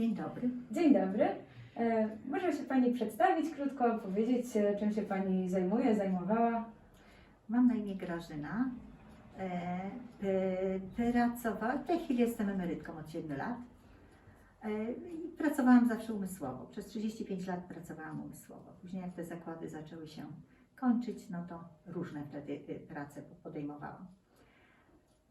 Dzień dobry. Dzień dobry. E, może się Pani przedstawić krótko, powiedzieć, e, czym się Pani zajmuje, zajmowała? Mam na imię Grażyna. E, pracowałam, w tej chwili jestem emerytką od 7 lat. E, i pracowałam zawsze umysłowo. Przez 35 lat pracowałam umysłowo. Później jak te zakłady zaczęły się kończyć, no to różne wtedy y, prace podejmowałam.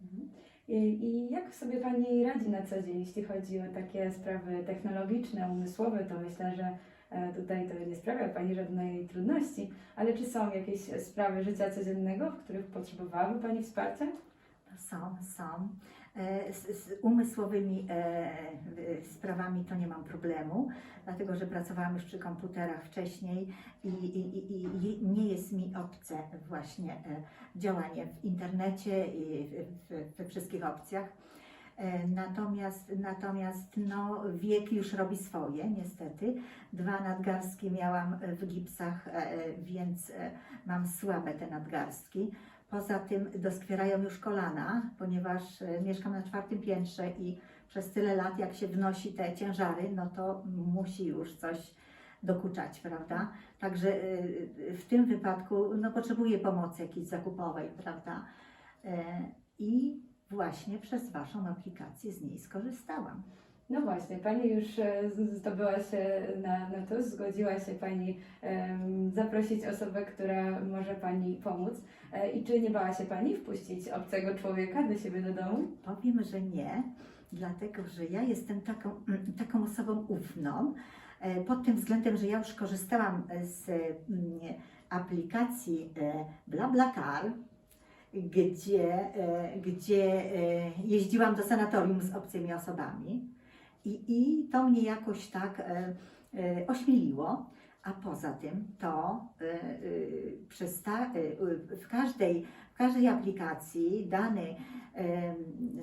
I, I jak sobie Pani radzi na co dzień, jeśli chodzi o takie sprawy technologiczne, umysłowe, to myślę, że e, tutaj to nie sprawia Pani żadnej trudności, ale czy są jakieś sprawy życia codziennego, w których potrzebowałaby Pani wsparcia? No Są, są. E, Z, z umysłowymi e, sprawami to nie mam problemu, dlatego że pracowałam już przy komputerach wcześniej i, i, i, nie jest mi obce właśnie e, działanie w internecie i we wszystkich opcjach. Natomiast, natomiast no, wiek już robi swoje, niestety. Dwa nadgarstki miałam w gipsach, więc mam słabe te nadgarstki. Poza tym doskwierają już kolana, ponieważ e, mieszkam na czwartym piętrze i przez tyle lat, jak się wnosi te ciężary, no to musi już coś dokuczać, prawda? Także e, w tym wypadku no, potrzebuję pomocy jakiejś zakupowej, prawda? E, I właśnie przez Waszą aplikację z niej skorzystałam. No właśnie, Pani już e, zdobyła się na, na to, zgodziła się Pani zaprosić osobę, która może Pani pomóc. E, I czy nie bała się Pani wpuścić obcego człowieka do siebie do domu? Powiem, że nie, dlatego że ja jestem taką, mm, taką osobą ufną, e, pod tym względem, że ja już korzystałam z mm, aplikacji BlaBlaCar, gdzie, gdzie jeździłam do sanatorium z obcymi osobami i, i to mnie jakoś tak e, e, ośmieliło. A poza tym to e, e, przez ta, e, w, każdej, w każdej aplikacji dany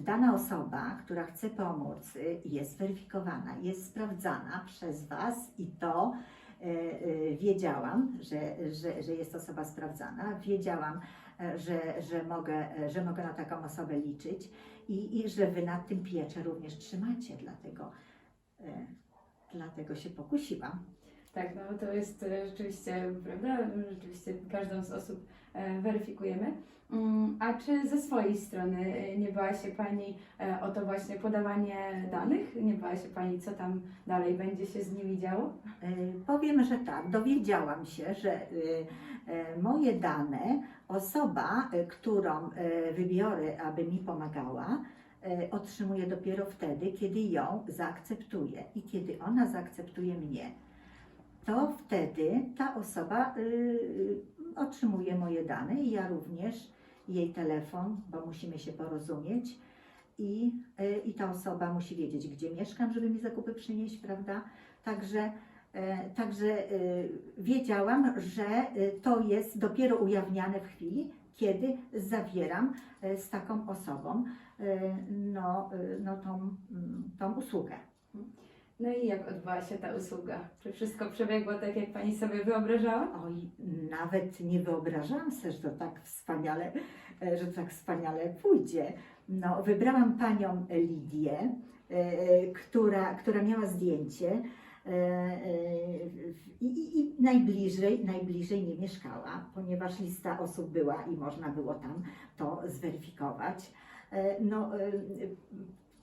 dana osoba, która chce pomóc, jest weryfikowana, jest sprawdzana przez Was i to wiedziałam, że, że, że jest osoba sprawdzana, wiedziałam, że, że, mogę, że mogę na taką osobę liczyć i, i że Wy nad tym piecze również trzymacie, dlatego, e, dlatego się pokusiłam. Tak, no to jest e, rzeczywiście prawda, rzeczywiście każdą z osób e, weryfikujemy. Mm, A czy ze swojej strony e, nie bała się Pani o to właśnie podawanie danych? Nie bała się Pani, co tam dalej będzie się z nimi działo? Powiem, że tak, dowiedziałam się, że moje dane, osoba, którą wybiorę, aby mi pomagała, otrzymuje dopiero wtedy, kiedy ją zaakceptuje i kiedy ona zaakceptuje mnie. To wtedy ta osoba y, otrzymuje moje dane i ja również jej telefon, bo musimy się porozumieć. I, y, I ta osoba musi wiedzieć, gdzie mieszkam, żeby mi zakupy przynieść, prawda? Także E, Także wiedziałam, że to jest dopiero ujawniane w chwili, kiedy zawieram e, z taką osobą e, no, no tą, mm, tą usługę. No i jak odbyła się ta usługa? Czy wszystko przebiegło tak, jak Pani sobie wyobrażała? Oj, nawet nie wyobrażałam sobie, że to tak wspaniale, e, że to tak wspaniale pójdzie. No, wybrałam panią Lidię, e, która, która miała zdjęcie e, i, i, i najbliżej, najbliżej nie mieszkała, ponieważ lista osób była i można było tam to zweryfikować. No,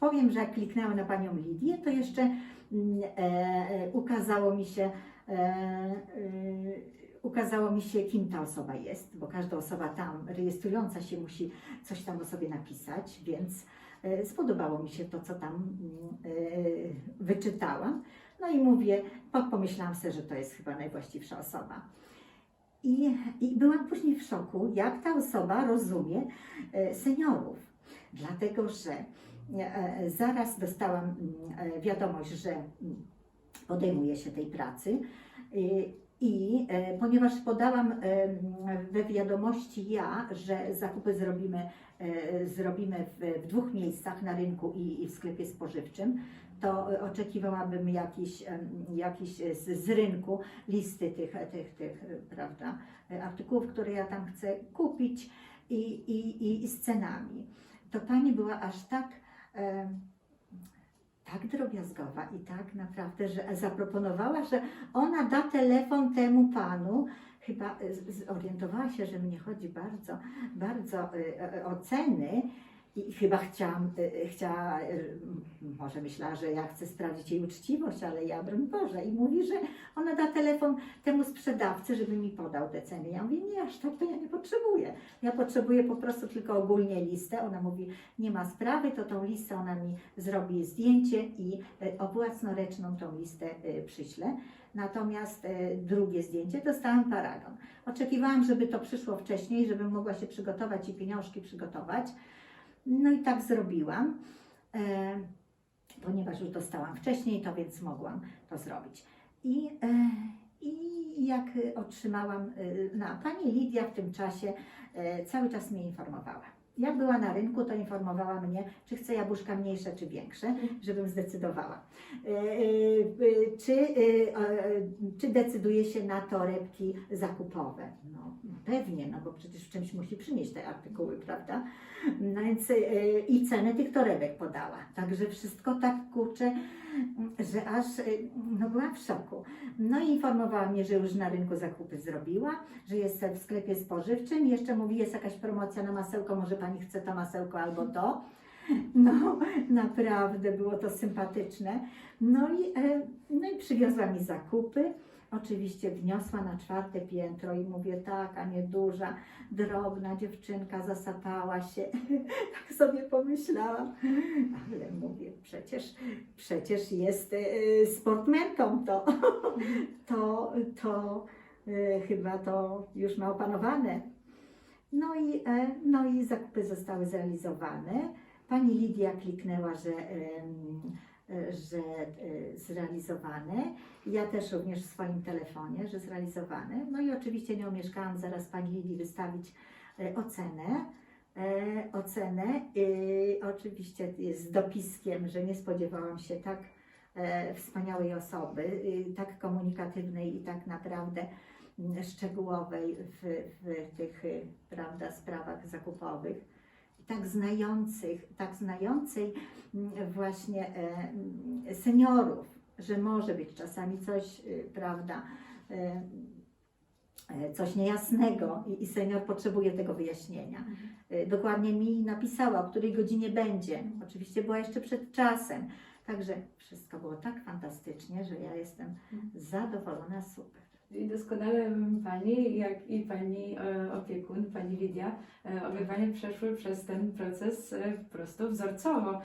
powiem, że jak kliknęłam na panią Lidię, to jeszcze mm, e, e, ukazało mi się e, e, ukazało mi się, kim ta osoba jest, bo każda osoba tam rejestrująca się musi coś tam o sobie napisać, więc e, spodobało mi się to, co tam mm, e, wyczytałam. No i mówię, po- pomyślałam sobie, że to jest chyba najwłaściwsza osoba. I, I byłam później w szoku, jak ta osoba rozumie seniorów, dlatego że zaraz dostałam mm, e, wiadomość, że mm, podejmuje się tej pracy. I e, ponieważ podałam we wiadomości ja, że zakupy zrobimy, e, zrobimy w, dwóch miejscach na rynku i, w sklepie spożywczym, to e, oczekiwałabym jakiś, jakiś e, z, z rynku listy tych, tych, tych e, prawda, e, artykułów, które ja tam chcę kupić i, i, i, z cenami. To pani była aż tak, tak drobiazgowa i tak naprawdę, że zaproponowała, że ona da telefon temu panu. Chyba z- zorientowała się, że mnie chodzi bardzo, bardzo y, y, o ceny i chyba chciałam, y, chciała, y, m- może myślała, że ja chcę sprawdzić jej uczciwość, ale ja, broń Boże, i mówi, że ona da telefon temu sprzedawcy, żeby mi podał te ceny. Ja mówię, nie, aż tak to ja nie potrzebuję. Ja potrzebuję po prostu tylko ogólnie listę. Ona mówi, nie ma sprawy, to tą listę ona mi zrobi zdjęcie i e, o tą listę e, przyślę. Natomiast e, drugie zdjęcie dostałam paragon. Oczekiwałam, żeby to przyszło wcześniej, żebym mogła się przygotować i pieniążki przygotować. No i tak zrobiłam, e, ponieważ już dostałam wcześniej, to więc mogłam to zrobić. I, e, i jak otrzymałam, e, no, pani Lidia w tym czasie cały czas mnie informowała. Jak była na rynku, to informowała mnie, czy chcę jabłuszka mniejsze, czy większe, żebym zdecydowała. E, e, e, Czy, czy decyduje się na torebki zakupowe? No, no pewnie, no bo przecież w czymś musi przynieść te artykuły, prawda? No więc i cenę tych torebek podała. Także wszystko tak kurczę, że aż e, no byłam w szoku. No i informowała mnie, że już na rynku zakupy zrobiła, że jest w sklepie spożywczym. Jeszcze mówi, jest jakaś promocja na masełko, może pani chce to masełko albo to. No, naprawdę było to sympatyczne. No i, e, no i przywiozła mi zakupy. Oczywiście wniosła na czwarte piętro i mówię, tak, a nie duża, drobna dziewczynka zasapała się. tak sobie pomyślałam. Ale mówię, przecież, przecież jest sportmentą to. to, to e, chyba to już ma opanowane. No i, e, no i zakupy zostały zrealizowane. Pani Lidia kliknęła, że, e, że e, zrealizowane. Ja też również w swoim telefonie, że zrealizowane. No i oczywiście nie omieszkałam zaraz Pani Lidii wystawić e, ocenę. E, ocenę oczywiście z dopiskiem, że nie spodziewałam się tak wspaniałej osoby, tak komunikatywnej i tak naprawdę szczegółowej w, w tych prawda, sprawach zakupowych tak znających, tak znającej mm, właśnie e, mm, seniorów, że może być czasami coś, y, prawda, e, e, coś niejasnego i, senior potrzebuje tego wyjaśnienia. E, Dokładnie mi napisała, o której godzinie będzie. Oczywiście była jeszcze przed czasem. Także wszystko było tak fantastycznie, że ja jestem zadowolona, super. I doskonale Pani, jak i Pani e, opiekun, Pani Lidia, e, obie przeszły przez ten proces e, po prostu wzorcowo.